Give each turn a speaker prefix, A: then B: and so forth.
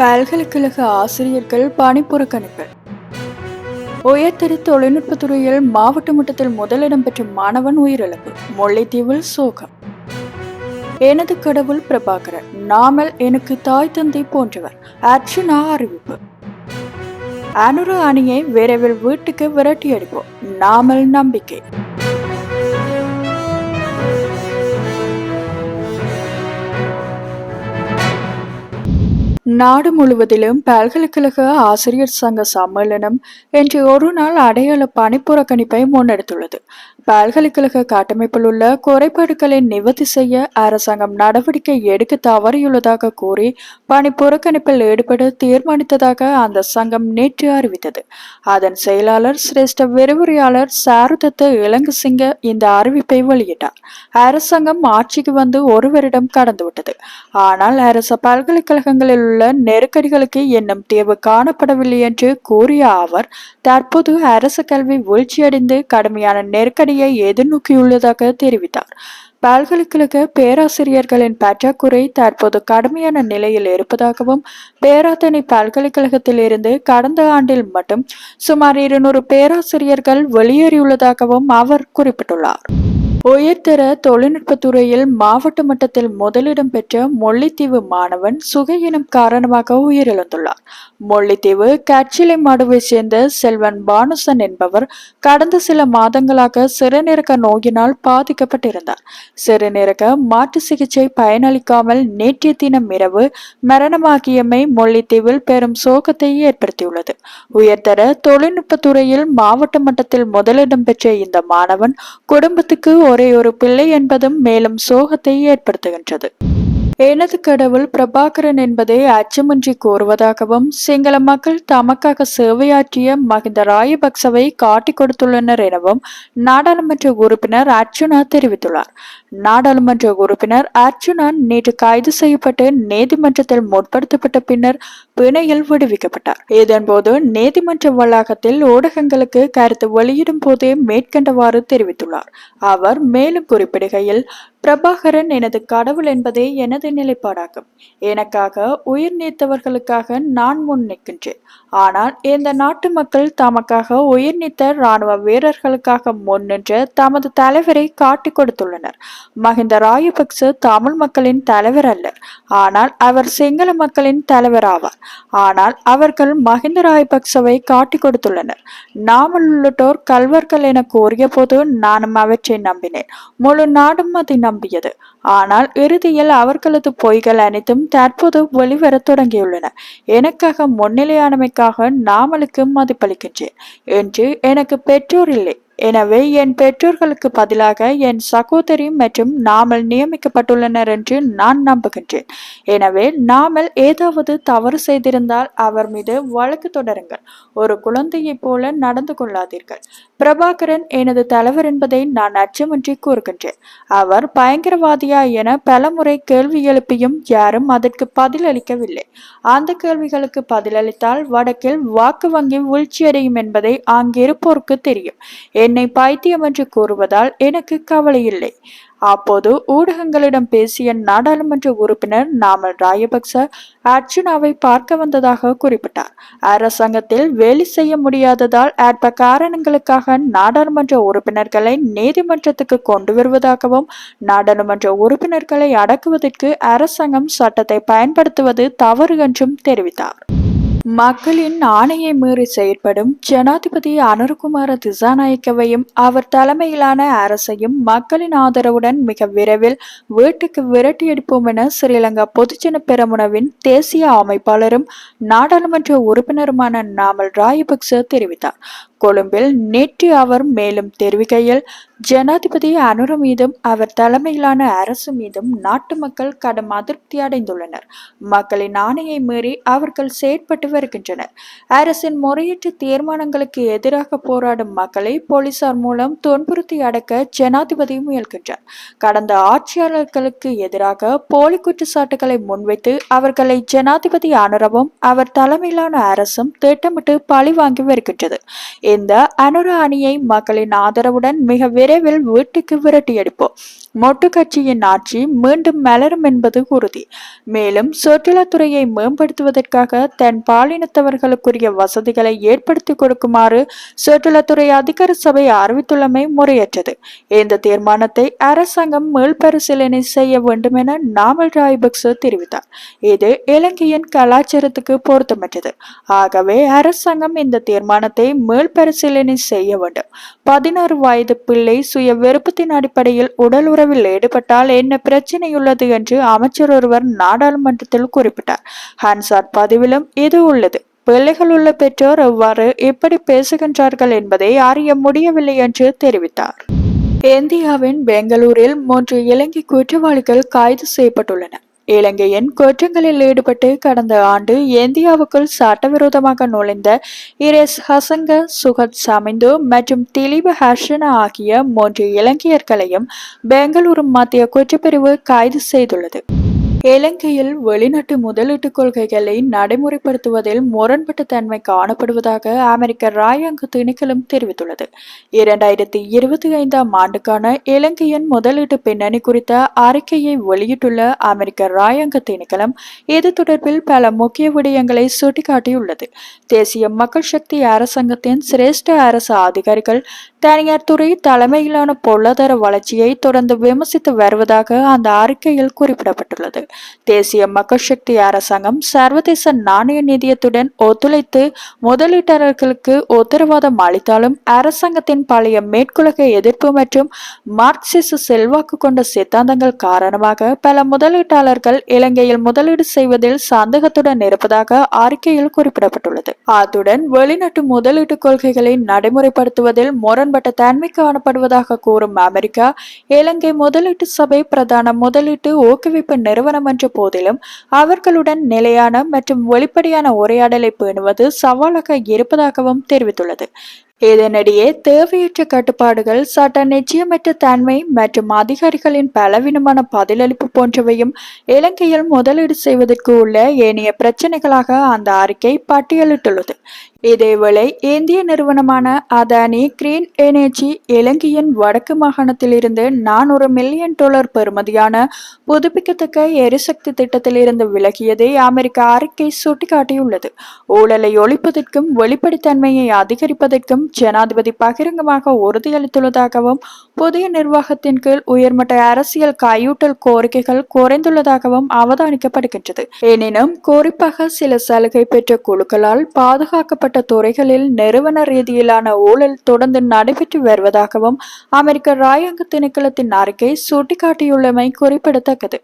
A: பல்கலைக்கழக ஆசிரியர்கள் பணிப்புறக்கணிப்பு உயர்தர தொழில்நுட்பத் துறையில் மாவட்ட மட்டத்தில் முதலிடம் பெற்ற மாணவன் உயிரிழப்பு. முல்லைத்தீவில் சோகம். எனது கடவுள் பிரபாகரன் நாமல் எனக்கு தாய் தந்தை போன்றவர். அர்ச்சுனா அறிவிப்பு. அனுர அணியை விரைவில் வீட்டுக்கு விரட்டி அடிப்போம் நாமல் நம்பிக்கை. நாடு முழுவதிலும் பல்கலைக்கழக ஆசிரியர் சங்க சம்மேளனம் இன்று ஒரு நாள் அடையாள பணிப்புறக்கணிப்பை முன்னெடுத்துள்ளது. பல்கலைக்கழக கட்டமைப்பில் உள்ள குறைபாடுகளை நிவர்த்தி செய்ய அரசாங்கம் நடவடிக்கை எடுக்க தவறியுள்ளதாக கூறி பணி புறக்கணிப்பில் ஈடுபட தீர்மானித்ததாக அந்த சங்கம் நேற்று அறிவித்தது. அதன் செயலாளர் சிரேஷ்ட விரிவுரையாளர் சாருதத்த இளங்குசிங்க இந்த அறிவிப்பை வெளியிட்டார். அரசாங்கம் ஆட்சிக்கு வந்து ஒரு வருடம் கடந்துவிட்டது ஆனால் அரசு பல்கலைக்கழகங்களில் உள்ள நெருக்கடிகளுக்கு இன்னும் தீர்வு காணப்படவில்லை என்று கூறிய அவர் தற்போது அரசு கல்வி வீழ்ச்சியடைந்து கடுமையான நெருக்கடியை எதிர்நோக்கியுள்ளதாக தெரிவித்தார். பல்கலைக்கழக பேராசிரியர்களின் பற்றாக்குறை தற்போது கடுமையான நிலையில் இருப்பதாகவும் பேராதனை பல்கலைக்கழகத்தில் இருந்து கடந்த ஆண்டில் மட்டும் சுமார் இருநூறு பேராசிரியர்கள் வெளியேறியுள்ளதாகவும் அவர் குறிப்பிட்டுள்ளார். உயர்தர தொழில்நுட்பத்துறையில் மாவட்ட மட்டத்தில் முதலிடம் பெற்ற முல்லைத்தீவு மாணவன் சுகையினம் காரணமாக உயிரிழந்துள்ளார். முல்லைத்தீவு கட்சிலை மாடுவை சேர்ந்த செல்வன் பானுசன் என்பவர் கடந்த சில மாதங்களாக சிறுநீரக நோயினால் பாதிக்கப்பட்டிருந்தார். சிறுநீரக மாற்று சிகிச்சை பயனளிக்காமல் நேற்றைய தினம் இரவு மரணமாகியமை முல்லைத்தீவில் பெரும் சோகத்தை ஏற்படுத்தியுள்ளது. உயர்தர தொழில்நுட்பத்துறையில் மாவட்ட மட்டத்தில் முதலிடம் பெற்ற இந்த மாணவன் குடும்பத்துக்கு ஒரே ஒரு பிள்ளை என்பதும் மேலும் சோகத்தை ஏற்படுத்துகின்றது. எனது கடவுள் பிரபாகரன் என்பதை அச்சமின்றி கூறுவதாகவும் சிங்கள மக்கள் தமக்காக சேவையாற்றிய மகிந்த ராயபக்சவை காட்டிக் கொடுத்துள்ளனர் எனவும் நாடாளுமன்ற உறுப்பினர் அர்ச்சுனா தெரிவித்துள்ளார். நாடாளுமன்ற உறுப்பினர் அர்ச்சுனா நேற்று கைது செய்யப்பட்டு நீதிமன்றத்தில் முற்படுத்தப்பட்ட பின்னர் பிணையில் விடுவிக்கப்பட்டார். இதன்போது நீதிமன்ற வளாகத்தில் ஊடகங்களுக்கு கருத்து வெளியிடும் போதே மேற்கண்டவாறு தெரிவித்துள்ளார். அவர் மேலும் குறிப்பிடுகையில் பிரபாகரன் எனது கடவுள் என்பதே எனது நிலைப்பாடாகும். எனக்காக உயிர் நீத்தவர்களுக்காக நான் முன் நிற்கின்றேன். ஆனால் இந்த நாட்டு மக்கள் தமக்காக உயிர் நீத்த இராணுவ வீரர்களுக்காக முன்னின்று தமது தலைவரை காட்டிக் கொடுத்துள்ளனர். மஹிந்த ராயபக்ச தமிழ் மக்களின் தலைவர் அல்ல ஆனால் அவர் சிங்கள மக்களின் தலைவர் ஆவார். ஆனால் அவர்கள் மஹிந்த ராயபக்சவை காட்டிக் கொடுத்துள்ளனர். நாமல் உள்ளிட்டோர் கல்வர்கள் என கூறிய போது நானும் அவற்றை நம்பினேன். முழு நாடும் அதை நம்பியது. ஆனால் இறுதியில் அவர்களது பொய்கள் அனைத்தும் தற்போது வெளிவரத் தொடங்கியுள்ளன. எனக்காக முன்னிலையானமைக்காக நாமலுக்கு மதிப்பளிக்கின்றேன். என்று எனக்கு பெற்றோர் இல்லை. எனவே என் பெற்றோர்களுக்கு பதிலாக என் சகோதரி மற்றும் நாமல் நியமிக்கப்பட்டுள்ளனர் என்று நான் நம்புகின்றேன். எனவே நாமல் ஏதாவது தவறு செய்திருந்தால் அவர் மீது வழக்கு தொடருங்கள். ஒரு குழந்தையைப் போல நடந்து கொள்ளாதீர்கள். பிரபாகரன் எனது தலைவர் என்பதை நான் அச்சமின்றி கூறுகின்றேன். அவர் பயங்கரவாதியா என பலமுறை கேள்வி எழுப்பியும் யாரும் அதற்கு பதிலளிக்கவில்லை. அந்த கேள்விகளுக்கு பதிலளித்தால் வடக்கில் வாக்கு வங்கி வீழ்ச்சியடையும் என்பதை அங்கிருப்போருக்கு தெரியும். என்னை பைத்தியம் என்று கூறுவதால் எனக்கு கவலை இல்லை அப்போது ஊடகங்களிடம் பேசிய நாடாளுமன்ற உறுப்பினர் நாமல் ராயபக்ச அர்ஜுனாவை பார்க்க வந்ததாக குறிப்பிட்டார். அரசாங்கத்தில் வேலை செய்ய முடியாததால் அற்ப காரணங்களுக்காக நாடாளுமன்ற உறுப்பினர்களை நீதிமன்றத்துக்கு கொண்டு வருவதாகவும் நாடாளுமன்ற உறுப்பினர்களை அடக்குவதற்கு அரசாங்கம் சட்டத்தை பயன்படுத்துவது தவறு என்றும் தெரிவித்தார். மக்களின் ஆணையை மீறி செயற்படும் ஜனாதிபதி அனுர்குமார திசாநாயக்கவையும் அவர் தலைமையிலான அரசையும் மக்களின் ஆதரவுடன் மிக விரைவில் வீட்டுக்கு விரட்டியடிப்போம் என ஸ்ரீலங்கா பொதுஜன பெரமுனவின் தேசிய அமைப்பாளரும் நாடாளுமன்ற உறுப்பினருமான நாமல் ராயபக்ச தெரிவித்தார். கொழும்பில் நேற்று அவர் மேலும் தெரிவிக்கையில் ஜனாதிபதி அனுர மீதும் அவர் தலைமையிலான அரசு மீதும் நாட்டு மக்கள் கடும் அதிருப்தி அடைந்துள்ளனர். மக்களின் ஆணையை மீறி அவர்கள் செயற்பட்டு வருகின்றனர். அரசின் முறையீட்டு தீர்மானங்களுக்கு எதிராக போராடும் மக்களை போலீசார் மூலம் துன்புறுத்தி அடக்க ஜனாதிபதி முயல்கின்றார். கடந்த ஆட்சியாளர்களுக்கு எதிராக போலி குற்றச்சாட்டுகளை முன்வைத்து அவர்களை ஜனாதிபதி அனுரவும் அவர் தலைமையிலான அரசும் திட்டமிட்டு பழி வாங்கி வருகின்றது. இந்த அனுர அணியை மக்களின் ஆதரவுடன் மிக விரைவில் விரைவில் வீட்டுக்கு விரட்டி அடிப்போம் மொட்டு கட்சியின் ஆட்சி மீண்டும் மலரும் என்பது உறுதி. மேலும் சுற்றுலாத்துறையை மேம்படுத்துவதற்காக தன் பாலினத்தவர்களுக்குரிய வசதிகளை ஏற்படுத்தி கொடுக்குமாறு சுற்றுலாத்துறை அதிகார சபை அறிவித்துள்ளமை முறையற்றது. இந்த தீர்மானத்தை அரசாங்கம் மீள்பரிசீலனை செய்ய வேண்டும் என நாமல் ராய்பக்ச தெரிவித்தார். இது இலங்கையின் கலாச்சாரத்துக்கு பொருத்தமற்றது. ஆகவே அரசாங்கம் இந்த தீர்மானத்தை மீள்பரிசீலனை செய்ய வேண்டும். பதினாறு வயது பிள்ளை சுய விருப்பத்தின் அடிப்படையில் உடல் உறவில் ஈடுபட்டால் என்ன பிரச்சனையுள்ளது என்று அமைச்சர் ஒருவர் நாடாளுமன்றத்தில் குறிப்பிட்டார். ஹன்சார் பதிவிலும் இது உள்ளது. பிள்ளைகள் உள்ள பெற்றோர் எவ்வாறு இப்படி பேசுகின்றார்கள் என்பதை அறிய முடியவில்லை என்று தெரிவித்தார். இந்தியாவின் பெங்களூரில் மூன்று இலங்கை குற்றவாளிகள் கைது செய்யப்பட்டுள்ளனர். இலங்கையின் குற்றங்களில் ஈடுபட்டு கடந்த ஆண்டு இந்தியாவுக்குள் சட்டவிரோதமாக நுழைந்த இரேஸ் ஹசங்க சுகத் சமிந்து மற்றும் திலீப ஹர்ஷன ஆகிய மூன்று இலங்கையர்களையும் பெங்களூரு மத்திய குற்றப்பிரிவு கைது செய்துள்ளது. இலங்கையில் வெளிநாட்டு முதலீட்டு கொள்கைகளை நடைமுறைப்படுத்துவதில் முரண்பட்ட தன்மை காணப்படுவதாக அமெரிக்க ராயங்கு திணைக்களம் தெரிவித்துள்ளது. இரண்டாயிரத்தி இருபத்தி ஐந்தாம் ஆண்டுக்கான இலங்கையின் முதலீட்டு பின்னணி குறித்த அறிக்கையை வெளியிட்டுள்ள அமெரிக்க ராயங்கு திணைக்களம் இது தொடர்பில் பல முக்கிய விடயங்களை சுட்டிக்காட்டியுள்ளது. தேசிய மக்கள் சக்தி அரசாங்கத்தின் சிரேஷ்ட அரசு அதிகாரிகள் தனியார் துறை தலைமையிலான பொருளாதார வளர்ச்சியை தொடர்ந்து விமர்சித்து வருவதாக அந்த அறிக்கையில் குறிப்பிடப்பட்டுள்ளது. தேசிய மக்கள் சக்தி அரசாங்கம் சர்வதேச நாணய நிதியத்துடன் ஒத்துழைத்து முதலீட்டாளர்களுக்கு உத்தரவாதம் அளித்தாலும் அரசாங்கத்தின் பழைய மேற்குலக எதிர்ப்பு மற்றும் மார்க்சிச செல்வாக்கு கொண்ட சித்தாந்தங்கள் காரணமாக பல முதலீட்டாளர்கள் இலங்கையில் முதலீடு செய்வதில் சந்தேகத்துடன் இருப்பதாக அறிக்கையில் குறிப்பிடப்பட்டுள்ளது. அத்துடன் வெளிநாட்டு முதலீட்டு கொள்கைகளை நடைமுறைப்படுத்துவதில் முரண்பட்ட தன்மை காணப்படுவதாக கூறும் அமெரிக்கா இலங்கை முதலீட்டு சபை பிரதான முதலீட்டு ஊக்குவிப்பு நிறுவனம் என்ற போதிலும் அவர்களுடன் நிலையான மற்றும் வெளிப்படையான உரையாடலை பேணுவது சவாலாக இருப்பதாகவும் தெரிவித்துள்ளது. இதனிடையே தேவையற்ற கட்டுப்பாடுகள் சட்ட நிச்சயமற்ற தன்மை மற்றும் அதிகாரிகளின் பலவீனமான பதிலளிப்பு போன்றவையும் இலங்கையில் முதலீடு செய்வதற்கு உள்ள ஏனைய பிரச்சனைகளாக அந்த அறிக்கை பட்டியலிட்டுள்ளது. இதேவேளை இந்திய நிறுவனமான அதானி கிரீன் எனர்ஜி இலங்கையின் வடக்கு மாகாணத்திலிருந்து நானூறு மில்லியன் டாலர் பெறுமதியான புதுப்பிக்கத்தக்க எரிசக்தி திட்டத்திலிருந்து விலகியதை அமெரிக்க அறிக்கை சுட்டிக்காட்டியுள்ளது. ஊழலை ஒழிப்பதற்கும் வெளிப்படைத்தன்மையை அதிகரிப்பதற்கும் ஜனாதிபதி பகிரங்கமாக உறுதியளித்துள்ளதாகவும் புதிய நிர்வாகத்தின் கீழ் உயர்மட்ட அரசியல் கையூட்டல் கோரிக்கைகள் குறைந்துள்ளதாகவும் அவதானிக்கப்படுகின்றது. எனினும் குறிப்பாக சில சலுகை பெற்ற குழுக்களால் பாதுகாக்கப்பட்ட துறைகளில் நிறுவன ரீதியிலான ஊழல் தொடர்ந்து நடைபெற்று வருவதாகவும் அமெரிக்க ராயங்க திணைக்களத்தின் அறிக்கை சுட்டிக்காட்டியுள்ளமை குறிப்பிடத்தக்கது.